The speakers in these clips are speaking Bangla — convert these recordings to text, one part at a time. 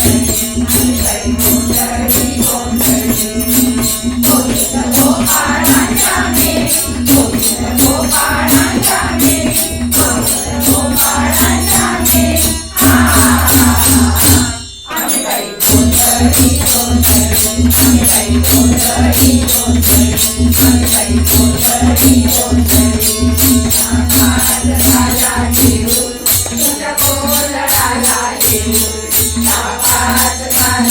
I'm ready for the heat, I'm ready for the heat, I'm ready.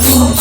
Senhor.